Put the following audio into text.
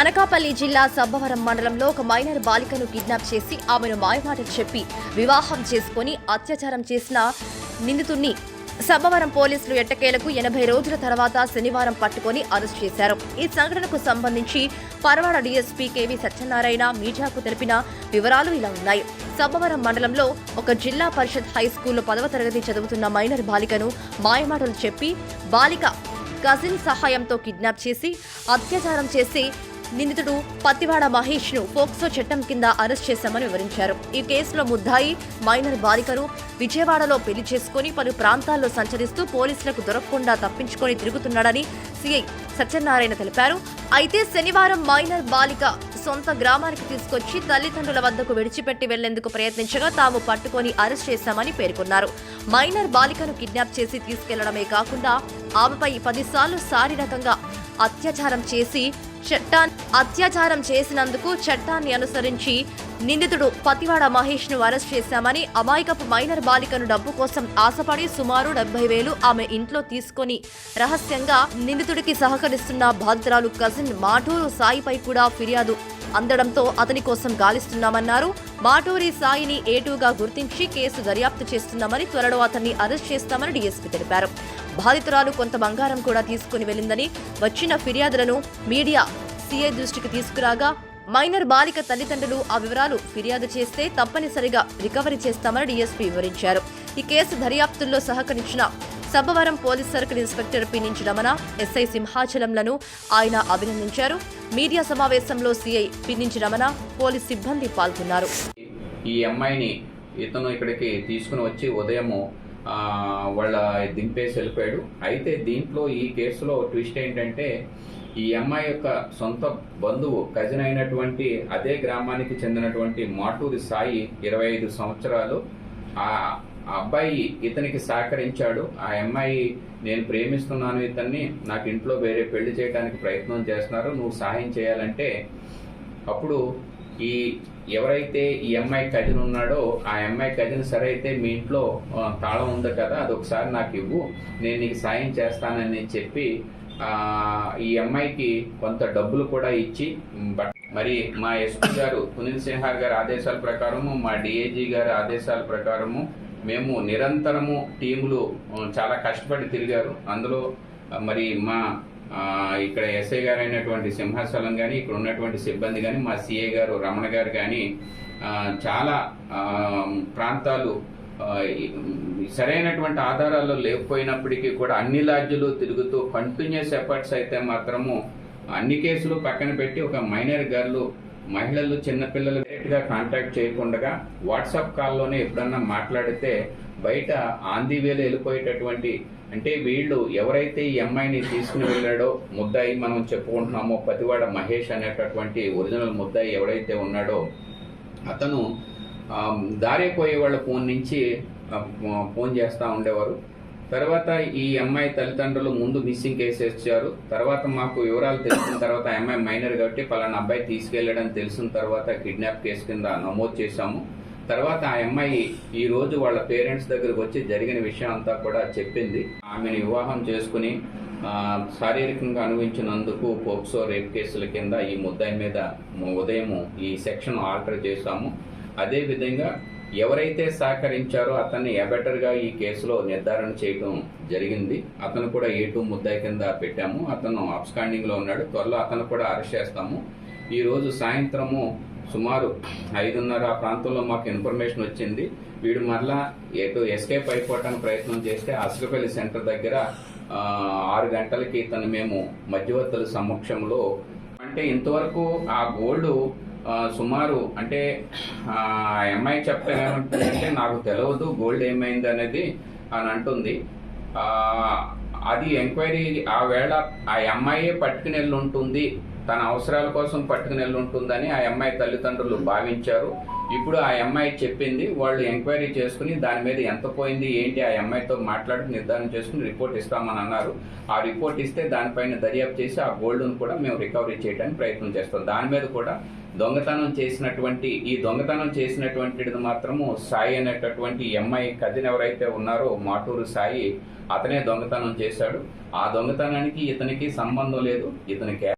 అనకాపల్లి జిల్లా సబ్బవరం మండలంలో ఒక మైనర్ బాలికను కిడ్నాప్ చేసి ఆమెను మాయమాటలు చెప్పి వివాహం చేసుకుని అత్యాచారం చేసిన నిందితుణ్ణి సబ్బవరం పోలీసులు ఎట్టకేలకు ఎనభై రోజుల తర్వాత శనివారం పట్టుకొని అరెస్ట్ చేశారు. ఈ సంఘటనకు సంబంధించి పరవాడ డీఎస్పీ కేవీ సత్యనారాయణ మీడియాకు తెలిపిన వివరాలు ఇలా ఉన్నాయి. సబ్బవరం మండలంలో ఒక జిల్లా పరిషత్ హై స్కూల్లో పదవ తరగతి చదువుతున్న మైనర్ బాలికను మాయమాటలు చెప్పి బాలిక కజిన్ సహాయంతో కిడ్నాప్ చేసి అత్యాచారం చేసి నిందితుడు పత్తివాడ మహేష్ను పోక్సో చట్టం కింద అరెస్ట్ చేశామని వివరించారు. ఈ కేసులో ముద్దాయి మైనర్ బాలికను విజయవాడలో పెళ్ళి చేసుకుని పలు ప్రాంతాల్లో సంచరిస్తూ పోలీసులకు దొరకకుండా తప్పించుకొని తిరుగుతున్నాడని సిఐ సత్యనారాయణ తెలిపారు. అయితే శనివారం మైనర్ బాలిక సొంత గ్రామానికి తీసుకొచ్చి తల్లిదండ్రుల వద్దకు విడిచిపెట్టి వెళ్ళేందుకు ప్రయత్నించగా తాము పట్టుకొని అరెస్ట్ చేశామని పేర్కొన్నారు. మైనర్ బాలికను కిడ్నాప్ చేసి తీసుకెళ్ళడమే కాకుండా ఆమెపై పదిసార్లు శారీరకంగా అత్యాచారం చేసి చట్టాన్ని అత్యాచారం చేసినందుకు చట్టాన్ని అనుసరించి నిందితుడు పతివాడ మహేష్ను అరెస్ట్ చేశామని అమాయకపు మైనర్ బాలికను డబ్బు కోసం ఆశపడి సుమారు డెబ్బై వేలు ఆమె ఇంట్లో తీసుకొని రహస్యంగా నిందితుడికి సహకరిస్తున్న బాధితురాలు కజిన్ మాటూరు సాయిపై కూడా ఫిర్యాదు అందడంతో అతని కోసం గాలిస్తున్నామన్నారు. మాటూరి సాయిని ఏటూగా గుర్తించి కేసు దర్యాప్తు చేస్తున్నామని త్వరలో అతన్ని అరెస్ట్ చేస్తామని డీఎస్పీ తెలిపారు. బాధితురాలు కొంత బంగారం కూడా తీసుకుని వెళ్ళిందని వచ్చిన ఫిర్యాదులను మీడియా సీఐ దృష్టికి తీసుకురాగా మైనర్ బాలిక తల్లిదండ్రులు ఆ వివరాలు ఫిర్యాదు చేస్తే తప్పనిసరిగా రికవరీ చేస్తామని డీఎస్పీ వివరించారు. ఈ కేసు దర్యాప్తుల్లో సహకరించిన Sabbavaram police circle inspector P. నుంచి రమణ ఎస్ఐ సింహాచలంలను ఆయన అభినందించారు. మీడియా సమావేశంలో సీఐ పిన్నించి రమణ పోలీస్ సిబ్బంది పాల్గొన్నారు. ఈ అమ్మాయిని ఇతను ఇక్కడికి తీసుకుని వచ్చి ఉదయము వాళ్ళ దింపేసి వెళ్ళిపోయాడు. అయితే దీంట్లో ఈ కేసులో ట్విస్ట్ ఏంటంటే ఈ అమ్మాయి యొక్క సొంత బంధువు కజిన్ అయినటువంటి అదే గ్రామానికి చెందినటువంటి మాటూరి సాయి ఇరవై ఐదు సంవత్సరాలు ఆ ఆ అబ్బాయి ఇతనికి సహకరించాడు. ఆ అమ్మాయి నేను ప్రేమిస్తున్నాను ఇతన్ని నాకు ఇంట్లో వేరే పెళ్ళి చేయడానికి ప్రయత్నం చేస్తున్నారు నువ్వు సహాయం చేయాలంటే అప్పుడు ఈ ఎవరైతే ఈ అమ్మాయి కజిన్ ఉన్నాడో ఆ అమ్మాయి కజిన్ సరే అయితే మీ ఇంట్లో తాళం ఉంది కదా అది ఒకసారి నాకు ఇవ్వు నేను నీకు సాయం చేస్తానని చెప్పి ఈ అమ్మాయికి కొంత డబ్బులు కూడా ఇచ్చి బట్ మరి మా ఎస్పీ గారు సునీల్ సిన్హా గారి ఆదేశాల ప్రకారము మా డిఐజీ గారి ఆదేశాల ప్రకారము మేము నిరంతరము టీములు చాలా కష్టపడి తిరిగారు. అందులో మరి మా ఇక్కడ ఎస్ఐ గారు అయినటువంటి సింహాచలం కానీ ఇక్కడ ఉన్నటువంటి సిబ్బంది కానీ మా సిఏ గారు రమణ గారు కానీ చాలా ప్రాంతాలు సరైనటువంటి ఆధారాలు లేకపోయినప్పటికీ కూడా అన్ని లాడ్జులు తిరుగుతూ కంటిన్యూస్ ఎఫర్ట్స్ అయితే మాత్రము అన్ని కేసులు పక్కన పెట్టి ఒక మైనర్ గర్లు మహిళలు చిన్నపిల్లలు డైరెక్ట్గా కాంటాక్ట్ చేయకుండా వాట్సాప్ కాల్లోనే ఎప్పుడన్నా మాట్లాడితే బయట ఆంధీ వేలు వెళ్ళిపోయేటటువంటి అంటే వీళ్ళు ఎవరైతే ఈ అమ్మాయిని తీసుకుని వెళ్ళాడో ముద్దాయి మనం చెప్పుకుంటున్నామో పతివాడ మహేష్ అనేటటువంటి ఒరిజినల్ ముద్దాయి ఎవరైతే ఉన్నాడో అతను దారిపోయే వాళ్ళ ఫోన్ నుంచి ఫోన్ చేస్తూ ఉండేవారు. తర్వాత ఈ అమ్మాయి తల్లిదండ్రులు ముందు మిస్సింగ్ కేసు వచ్చారు తర్వాత మాకు వివరాలు తెలిసిన తర్వాత అమ్మాయి మైనర్ కాబట్టి పలానా అబ్బాయి తీసుకెళ్ళడం తెలిసిన తర్వాత కిడ్నాప్ కేసు కింద నమోదు చేశాము. తర్వాత ఆ అమ్మాయి ఈ రోజు వాళ్ళ పేరెంట్స్ దగ్గరకు వచ్చి జరిగిన విషయం అంతా కూడా చెప్పింది. ఆమెను వివాహం చేసుకుని శారీరకంగా అనుభవించినందుకు పోక్సో రేప్ కేసుల కింద ఈ ముద్దాయి మీద ఉదయం ఈ సెక్షన్ ఆల్టర్ చేశాము. అదే విధంగా ఎవరైతే సహకరించారో అతన్ని ఎబెటర్గా ఈ కేసులో నిర్ధారణ చేయడం జరిగింది. అతను కూడా ఏ టూ ముద్దాయి కింద పెట్టాము. అతను అబ్స్కాండింగ్లో ఉన్నాడు. త్వరలో అతను కూడా అరెస్ట్ చేస్తాము. ఈ రోజు సాయంత్రము సుమారు ఐదున్నర ఆ ప్రాంతంలో మాకు ఇన్ఫర్మేషన్ వచ్చింది. వీడు మరలా ఎటు ఎస్కేప్ అయిపోవటానికి ప్రయత్నం చేస్తే అసలుపల్లి సెంటర్ దగ్గర ఆరు గంటలకి తను మేము మధ్యవర్తుల సమక్షంలో అంటే ఇంతవరకు ఆ గోల్డ్ సుమారు అంటే ఆ చెప్తే చెప్పేమంటే నాకు తెలియదు గోల్డ్ ఏమైంది అనేది అని అంటుంది. అది ఎంక్వైరీ ఆ వేళ ఆ అమ్మాయే పట్టుకుని వెళ్ళి ఉంటుంది. తన అవసరాల కోసం పట్టుకుని ఉంటుందని ఆ అమ్మాయి తల్లిదండ్రులు భావించారు. ఇప్పుడు ఆ అమ్మాయి చెప్పింది వాళ్ళు ఎంక్వైరీ చేసుకుని దాని మీద ఎంత పోయింది ఏంటి ఆ అమ్మాయితో మాట్లాడి నిర్ధారణ చేసుకుని రిపోర్ట్ ఇస్తామని అన్నారు. ఆ రిపోర్ట్ ఇస్తే దానిపైన దర్యాప్తు చేసి ఆ గోల్డ్ను కూడా మేము రికవరీ చేయడానికి ప్రయత్నం చేస్తాం. దాని మీద కూడా దొంగతనం చేసినటువంటి ఈ దొంగతనం చేసినటువంటిది మాత్రము సాయి అనేటటువంటి అమ్మాయి కజిన్ ఎవరైతే ఉన్నారో మాటూరు సాయి అతనే దొంగతనం చేశాడు. ఆ దొంగతనానికి ఇతనికి సంబంధం లేదు ఇతనికి